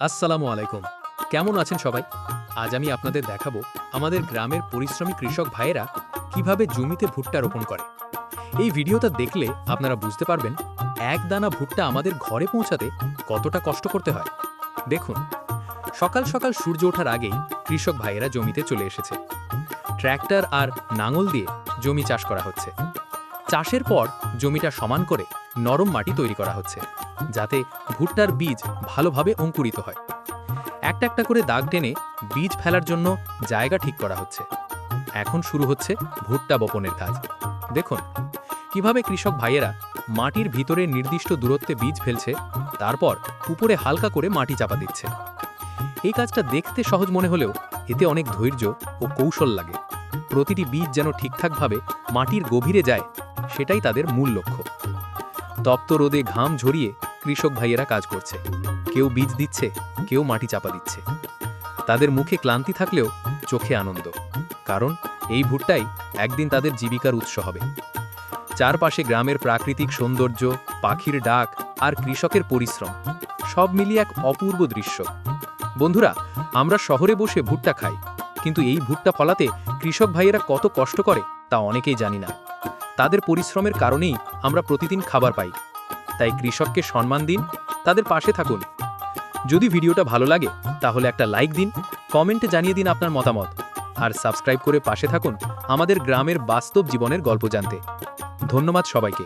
আসসালামু আলাইকুম। কেমন আছেন সবাই? আজ আমি আপনাদের দেখাবো আমাদের গ্রামের পরিশ্রমী কৃষক ভাইয়েরা কীভাবে জমিতে ভুট্টা রোপণ করে। এই ভিডিওটা দেখলে আপনারা বুঝতে পারবেন এক দানা ভুট্টা আমাদের ঘরে পৌঁছাতে কতটা কষ্ট করতে হয়। দেখুন, সকাল সকাল সূর্য ওঠার আগেই কৃষক ভাইয়েরা জমিতে চলে এসেছে। ট্র্যাক্টর আর নাঙল দিয়ে জমি চাষ করা হচ্ছে। চাষের পর জমিটা সমান করে নরম মাটি তৈরি করা হচ্ছে, যাতে ভুট্টার বীজ ভালোভাবে অঙ্কুরিত হয়। একটা একটা করে দাগ টেনে বীজ ফেলার জন্য জায়গা ঠিক করা হচ্ছে। এখন শুরু হচ্ছে ভুট্টা বপনের কাজ। দেখুন, কীভাবে কৃষক ভাইয়েরা মাটির ভিতরে নির্দিষ্ট দূরত্বে বীজ ফেলছে, তারপর উপরে হালকা করে মাটি চাপা দিচ্ছে। এই কাজটা দেখতে সহজ মনে হলেও এতে অনেক ধৈর্য ও কৌশল লাগে। প্রতিটি বীজ যেন ঠিকঠাকভাবে মাটির গভীরে যায়, সেটাই তাদের মূল লক্ষ্য। তপ্ত রোদে ঘাম ঝরিয়ে কৃষক ভাইয়েরা কাজ করছে। কেউ বীজ দিচ্ছে, কেউ মাটি চাপা দিচ্ছে। তাদের মুখে ক্লান্তি থাকলেও চোখে আনন্দ। কারণ এই ভুট্টাই একদিন তাদের জীবিকার উৎস হবে। চারপাশে গ্রামের প্রাকৃতিক সৌন্দর্য, পাখির ডাক আর কৃষকের পরিশ্রম সব মিলিয়ে এক অপূর্ব দৃশ্য। বন্ধুরা, আমরা শহরে বসে ভুট্টা খাই, কিন্তু এই ভুট্টা ফলাতে কৃষক ভাইয়েরা কত কষ্ট করে তা অনেকেই জানি না। তাদের পরিশ্রমের কারণেই আমরা প্রতিদিন খাবার পাই। তাই কৃষককে সম্মান দিন, তাদের পাশে থাকুন। যদি ভিডিওটা ভালো লাগে, তাহলে একটা লাইক দিন, কমেন্টে জানিয়ে দিন আপনার মতামত, আর সাবস্ক্রাইব করে পাশে থাকুন আমাদের গ্রামের বাস্তব জীবনের গল্প জানতে। ধন্যবাদ সবাইকে।